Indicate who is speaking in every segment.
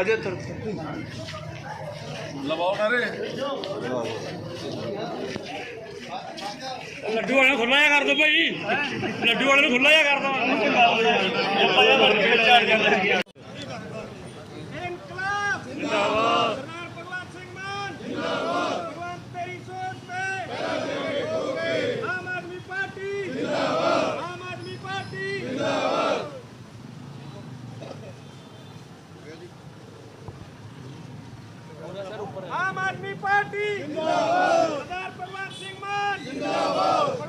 Speaker 1: ਆ ਜਾ ਤਰ
Speaker 2: ਲਵਾਓ ਨਾ ਰੇ
Speaker 3: ਲੱਡੂ ਵਾਲੇ ਨੂੰ ਖੁੱਲਾ ਜਿਹਾ ਕਰ ਦੋ ਭਾਈ। ਲੱਡੂ ਵਾਲੇ ਨੂੰ ਖੁੱਲਾ ਜਿਹਾ ਕਰ ਦੋ
Speaker 4: ਇਨਕਲਾਬ ਜਿੰਦਾਬਾਦ ਸਰਦਾਰ ਭਗਵੰਤ ਸਿੰਘ ਮਾਨ ਜਿੰਦਾਬਾਦ ਭਗਵੰਤ ਤੇਰੀ ਸੋਚ ਤੇ ਆਮ ਆਦਮੀ ਪਾਰਟੀ ਜਿੰਦਾਬਾਦ ਆਮ ਆਦਮੀ ਪਾਰਟੀ ਜਿੰਦਾਬਾਦ ਆਮ ਆਦਮੀ ਪਾਰਟੀ ਜਿੰਦਾਬਾਦ ਸਰਦਾਰ ਭਗਵੰਤ ਸਿੰਘ ਮਾਨ। ਜਿੰਦਾਬਾਦ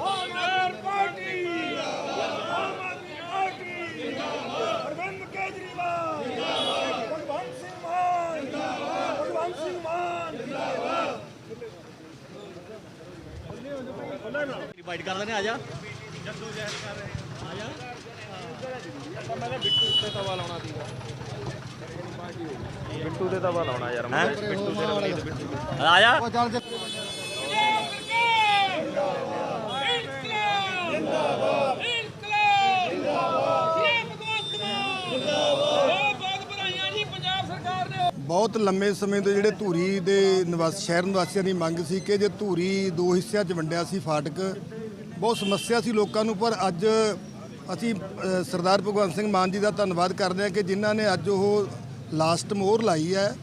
Speaker 4: ਆਮ ਪਾਰਟੀ ਆਮ ਆਦਮੀ ਪਾਰਟੀ ਅਰਵਿੰਦ ਕੇਜਰੀਵਾਲ ਭਗਵੰਤ ਸਿੰਘ ਮਾਨ ਭਗਵੰਤ ਸਿੰਘ ਮਾਨ।
Speaker 5: ਬਾਈਟ ਕਰ ਲੈਣੇ ਆ ਜਾ। ਬਿੱਟੂ ਤੇ ਤਵਾ ਲਾਉਣਾ ਯਾਰ ਮੈਂ ਬਿੱਟੂ ਤੇ ਆ
Speaker 4: ਜਿੰਦਾਬਾਦ ਬਹੁਤ ਵਧਾਈਆਂ ਜੀ। ਪੰਜਾਬ ਸਰਕਾਰ ਨੇ
Speaker 6: ਬਹੁਤ ਲੰਮੇ ਸਮੇਂ ਤੋਂ ਜਿਹੜੇ ਧੂਰੀ ਦੇ ਨਿਵਾਸ ਸ਼ਹਿਰ ਨਿਵਾਸੀਆਂ ਦੀ ਮੰਗ ਸੀ ਕਿ ਜੇ ਧੂਰੀ ਦੋ ਹਿੱਸਿਆਂ 'ਚ ਵੰਡਿਆ ਸੀ ਫਾਟਕ ਬਹੁਤ ਸਮੱਸਿਆ ਸੀ ਲੋਕਾਂ ਨੂੰ ਪਰ ਅੱਜ ਅਸੀਂ ਸਰਦਾਰ ਭਗਵੰਤ ਸਿੰਘ ਮਾਨ ਜੀ ਦਾ ਧੰਨਵਾਦ ਕਰਦੇ ਹਾਂ ਕਿ ਜਿਨ੍ਹਾਂ ਨੇ ਅੱਜ ਉਹ ਲਾਸਟ ਮੋਹਰ ਲਾਈ ਹੈ।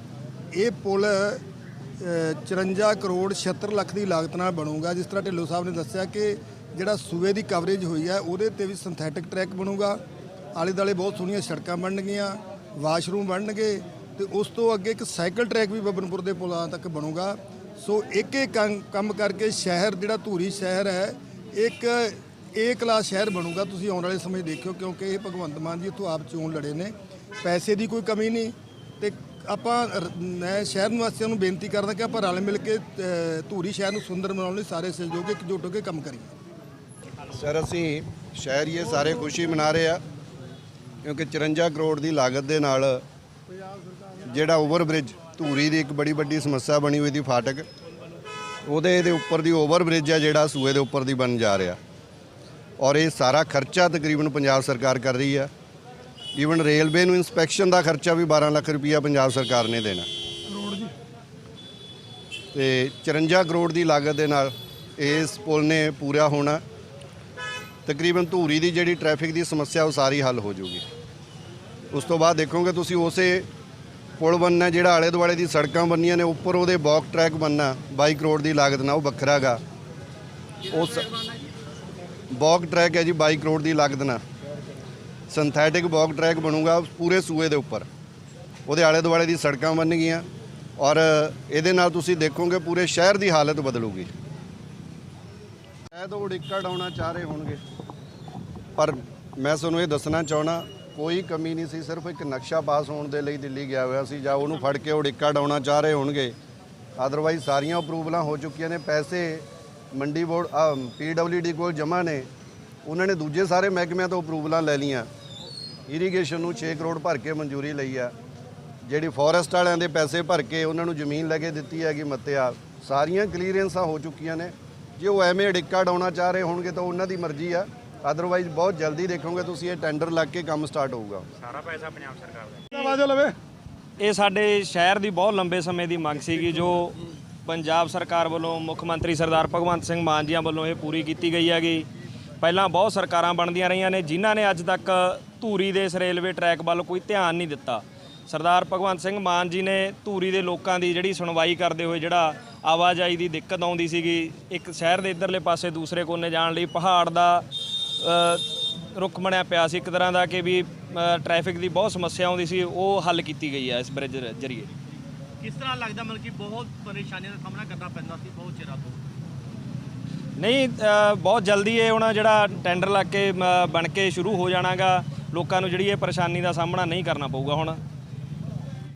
Speaker 6: ਇਹ ਪੁਲ ਅ, 54 ਕਰੋੜ 76 ਲੱਖ ਦੀ ਲਾਗਤ ਨਾਲ ਬਣੂਗਾ। ਜਿਸ ਤਰ੍ਹਾਂ ਢਿੱਲੋਂ ਸਾਹਿਬ ਨੇ ਦੱਸਿਆ ਕਿ ਜਿਹੜਾ ਸੂਏ ਦੀ ਕਵਰੇਜ ਹੋਈ ਹੈ ਉਹਦੇ ਤੇ ਵੀ ਸਿੰਥੈਟਿਕ ਟਰੈਕ ਬਣੂਗਾ। ਆਲੇ ਦਾਲੇ ਬਹੁਤ ਸੋਹਣੀਆਂ ਸੜਕਾਂ ਬਣਨਗੀਆਂ ਵਾਸ਼ਰੂਮ ਬਣਨਗੇ ਤੇ ਉਸ ਤੋਂ ਅੱਗੇ ਇੱਕ ਸਾਈਕਲ ਟਰੈਕ ਵੀ ਬਬਨਪੁਰ ਦੇ ਪੁਲਾਂ ਤੱਕ ਬਣੂਗਾ। ਸੋ ਇੱਕ ਇੱਕ ਕੰਮ- ਕੰਮ ਕਰਕੇ ਸ਼ਹਿਰ ਜਿਹੜਾ ਧੂਰੀ ਸ਼ਹਿਰ ਹੈ ਇੱਕ ਏ ਕਲਾਸ ਸ਼ਹਿਰ ਬਣੂਗਾ, ਤੁਸੀਂ ਆਉਣ ਵਾਲੇ ਸਮੇਂ ਦੇਖਿਓ, ਕਿਉਂਕਿ ਇਹ ਭਗਵੰਤ ਮਾਨ ਜੀ ਇੱਥੋਂ ਆਪ ਚੋਣ ਲੜੇ ਨੇ। ਪੈਸੇ ਦੀ ਕੋਈ ਕਮੀ ਨਹੀਂ। ਤੇ ਆਪਾਂ ਮੈਂ ਸ਼ਹਿਰ ਨਿਵਾਸੀਆਂ ਨੂੰ ਬੇਨਤੀ ਕਰਦਾ ਕਿ ਆਪਾਂ ਰਲ ਮਿਲ ਕੇ ਧੂਰੀ ਸ਼ਹਿਰ ਨੂੰ ਸੁੰਦਰ ਬਣਾਉਣ ਲਈ ਸਾਰੇ ਸਹਿਯੋਗ ਇਕਜੁੱਟ ਹੋ ਕੇ ਕੰਮ ਕਰੀਏ।
Speaker 7: ਸਰ, ਅਸੀਂ ਸ਼ਹਿਰੀਏ ਸਾਰੇ ਖੁਸ਼ੀ ਮਨਾ ਰਹੇ ਆ, ਕਿਉਂਕਿ 54 ਕਰੋੜ ਦੀ ਲਾਗਤ ਦੇ ਨਾਲ ਜਿਹੜਾ ਓਵਰ ਬ੍ਰਿਜ ਧੂਰੀ ਦੀ ਇੱਕ ਬੜੀ ਵੱਡੀ ਸਮੱਸਿਆ ਬਣੀ ਹੋਈ ਦੀ ਫਾਟਕ, ਉਹਦੇ ਦੇ ਉੱਪਰ ਦੀ ਓਵਰ ਬ੍ਰਿਜ ਆ ਜਿਹੜਾ ਸੂਏ ਦੇ ਉੱਪਰ ਦੀ ਬਣ ਜਾ ਰਿਹਾ। ਔਰ ਇਹ ਸਾਰਾ ਖਰਚਾ ਤਕਰੀਬਨ ਪੰਜਾਬ ਸਰਕਾਰ ਕਰ ਰਹੀ ਆ ਈਵਨ ਰੇਲਵੇ ਨੂੰ ਇਨਸਪੈਕਸ਼ਨ ਦਾ ਖਰਚਾ ਵੀ 12 ਲੱਖ ਰੁਪਈਆ ਪੰਜਾਬ ਸਰਕਾਰ ਨੇ ਦੇਣਾ। ਤੇ 54 ਕਰੋੜ ਦੀ ਲਾਗਤ ਦੇ ਨਾਲ ਇਸ ਪੁਲ ਨੇ ਪੂਰਾ ਹੋਣਾ। ਤਕਰੀਬਨ ਧੂਰੀ ਦੀ ਜਿਹੜੀ ਟ੍ਰੈਫਿਕ ਦੀ ਸਮੱਸਿਆ ਉਹ ਸਾਰੀ ਹੱਲ ਹੋ ਜਾਊਗੀ। ਉਸ ਤੋਂ ਬਾਅਦ ਦੇਖੋਗੇ ਤੁਸੀਂ ਉਸੇ ਪੁਲ ਬਣਨਾ ਜਿਹੜਾ ਆਲੇ ਦੁਆਲੇ ਦੀ ਸੜਕਾਂ ਬਣਨੀਆਂ ਨੇ ਉੱਪਰ ਉਹਦੇ ਬਾਕ ਟਰੈਕ ਬਣਨਾ 22 ਕਰੋੜ ਦੀ ਲਾਗਤ ਨਾਲ ਉਹ ਵੱਖਰਾ ਗਾ ਉਸ ਬੌਕ ਟਰੈਕ ਹੈ ਜੀ 22 ਕਰੋੜ ਦੀ ਲਾਗਤ ਨਾਲ। ਸਿੰਥੈਟਿਕ ਬਾਕ ਟਰੈਕ ਬਣੂਗਾ ਪੂਰੇ ਸੂਏ ਦੇ ਉੱਪਰ। ਉਹਦੇ ਆਲੇ ਦੁਆਲੇ ਦੀ ਸੜਕਾਂ ਬਣ ਗਈਆਂ ਔਰ ਇਹਦੇ ਨਾਲ ਤੁਸੀਂ ਦੇਖੋਗੇ ਪੂਰੇ ਸ਼ਹਿਰ ਦੀ ਹਾਲਤ ਬਦਲੂਗੀ। ਸ਼ਾਇਦ ਉਹ ਉੜਿੱਕਾ ਡਾਉਣਾ ਚਾਹ ਰਹੇ ਹੋਣਗੇ। ਪਰ ਮੈਂ ਤੁਹਾਨੂੰ ਇਹ ਦੱਸਣਾ ਚਾਹਣਾ ਕੋਈ ਕਮੀ ਨਹੀਂ ਸੀ, ਸਿਰਫ ਇੱਕ ਨਕਸ਼ਾ ਪਾਸ ਹੋਣ ਦੇ ਲਈ ਦਿੱਲੀ ਗਿਆ ਹੋਇਆ ਸੀ, ਜਾਂ ਉਹਨੂੰ ਫੜ ਕੇ ਉੜਿੱਕਾ ਡਾਉਣਾ ਚਾਹ ਰਹੇ ਹੋਣਗੇ। ਅਦਰਵਾਈਜ਼ ਸਾਰੀਆਂ ਅਪਰੂਵਲਾਂ ਹੋ ਚੁੱਕੀਆਂ ਨੇ, ਪੈਸੇ ਮੰਡੀ ਬੋਰਡ ਪੀਡਬਲਯੂਡੀ ਕੋਲ ਜਮ੍ਹਾਂ ਨੇ। ਉਹਨਾਂ ਨੇ ਦੂਜੇ ਸਾਰੇ ਮਹਿਕਮਿਆਂ ਤੋਂ ਅਪਰੂਵਲਾਂ ਲੈ ਲਈਆਂ। ਇਰੀਗੇਸ਼ਨ ਨੂੰ 6 ਕਰੋੜ ਭਰ ਕੇ ਮਨਜ਼ੂਰੀ ਲਈ ਆ। ਜਿਹੜੀ ਫੋਰੈਸਟ ਵਾਲਿਆਂ ਦੇ ਪੈਸੇ ਭਰ ਕੇ ਉਹਨਾਂ ਨੂੰ ਜ਼ਮੀਨ ਲੈ ਕੇ ਦਿੱਤੀ ਹੈਗੀ ਮੱਤਿਆ। ਸਾਰੀਆਂ ਕਲੀਅਰੈਂਸਾਂ ਹੋ ਚੁੱਕੀਆਂ ਨੇ। ਜੇ ਉਹ ਐਵੇਂ ਅੜਿੱਕਾ ਡਾਉਣਾ ਚਾਹ ਰਹੇ ਹੋਣਗੇ ਤਾਂ ਉਹਨਾਂ ਦੀ ਮਰਜ਼ੀ ਆ। ਅਦਰਵਾਈਜ਼ ਬਹੁਤ ਜਲਦੀ ਦੇਖੋਗੇ ਤੁਸੀਂ ਇਹ ਟੈਂਡਰ ਲੱਗ ਕੇ ਕੰਮ ਸਟਾਰਟ ਹੋਊਗਾ।
Speaker 5: ਇਹ ਸਾਡੇ ਸ਼ਹਿਰ ਦੀ ਬਹੁਤ ਲੰਬੇ ਸਮੇਂ ਦੀ ਮੰਗ ਸੀਗੀ ਜੋ ਪੰਜਾਬ ਸਰਕਾਰ ਵੱਲੋਂ ਮੁੱਖ ਮੰਤਰੀ ਸਰਦਾਰ ਭਗਵੰਤ ਸਿੰਘ ਮਾਨ ਜੀਆਂ ਵੱਲੋਂ ਇਹ ਪੂਰੀ ਕੀਤੀ ਗਈ ਹੈਗੀ। ਪਹਿਲਾਂ ਬਹੁਤ ਸਰਕਾਰਾਂ ਬਣਦੀਆਂ ਰਹੀਆਂ ਨੇ ਜਿਨ੍ਹਾਂ ਨੇ ਅੱਜ ਤੱਕ ਧੂਰੀ ਦੇ ਇਸ ਰੇਲਵੇ ਟਰੈਕ ਵੱਲ ਕੋਈ ਧਿਆਨ ਨਹੀਂ ਦਿੱਤਾ। ਸਰਦਾਰ ਭਗਵੰਤ ਸਿੰਘ ਮਾਨ ਜੀ ਨੇ ਧੂਰੀ ਦੇ ਲੋਕਾਂ ਦੀ ਜਿਹੜੀ ਸੁਣਵਾਈ ਕਰਦੇ ਹੋਏ ਜਿਹੜਾ ਆਵਾਜਾਈ ਦੀ ਦਿੱਕਤ ਆਉਂਦੀ ਸੀਗੀ ਇੱਕ ਸ਼ਹਿਰ ਦੇ ਇਧਰਲੇ ਪਾਸੇ ਦੂਸਰੇ ਕੋਨੇ ਜਾਣ ਲਈ ਪਹਾੜ ਦਾ ਰੁੱਖ ਬਣਿਆ ਪਿਆ ਸੀ। ਇੱਕ ਤਰ੍ਹਾਂ ਦਾ ਕਿ ਵੀ ਅ, ਟ੍ਰੈਫਿਕ ਦੀ ਬਹੁਤ ਸਮੱਸਿਆ ਆਉਂਦੀ ਸੀ ਉਹ ਹੱਲ ਕੀਤੀ ਗਈ ਹੈ ਇਸ ਬ੍ਰਿਜ ਜ਼ਰੀਏ।
Speaker 8: ਕਿਸ ਤਰ੍ਹਾਂ ਲੱਗਦਾ ਮਤਲਬ ਕਿ ਬਹੁਤ ਪਰੇਸ਼ਾਨੀਆਂ ਦਾ ਸਾਹਮਣਾ ਕਰਨਾ ਪੈਂਦਾ ਸੀ ਬਹੁਤ ਚਿਰਾਂ ਤੋਂ?
Speaker 5: ਨਹੀਂ ਅ, ਬਹੁਤ ਜਲਦੀ ਇਹ ਹੁਣ ਜਿਹੜਾ ਟੈਂਡਰ ਲੱਗ ਕੇ ਅ, ਬਣ ਕੇ ਸ਼ੁਰੂ ਹੋ ਜਾਣਾਗਾ ਲੋਕਾਂ ਨੂੰ ਜਿਹੜੀ ਇਹ ਪਰੇਸ਼ਾਨੀ ਦਾ ਸਾਹਮਣਾ ਨਹੀਂ ਕਰਨਾ ਪਊਗਾ ਹੁਣ।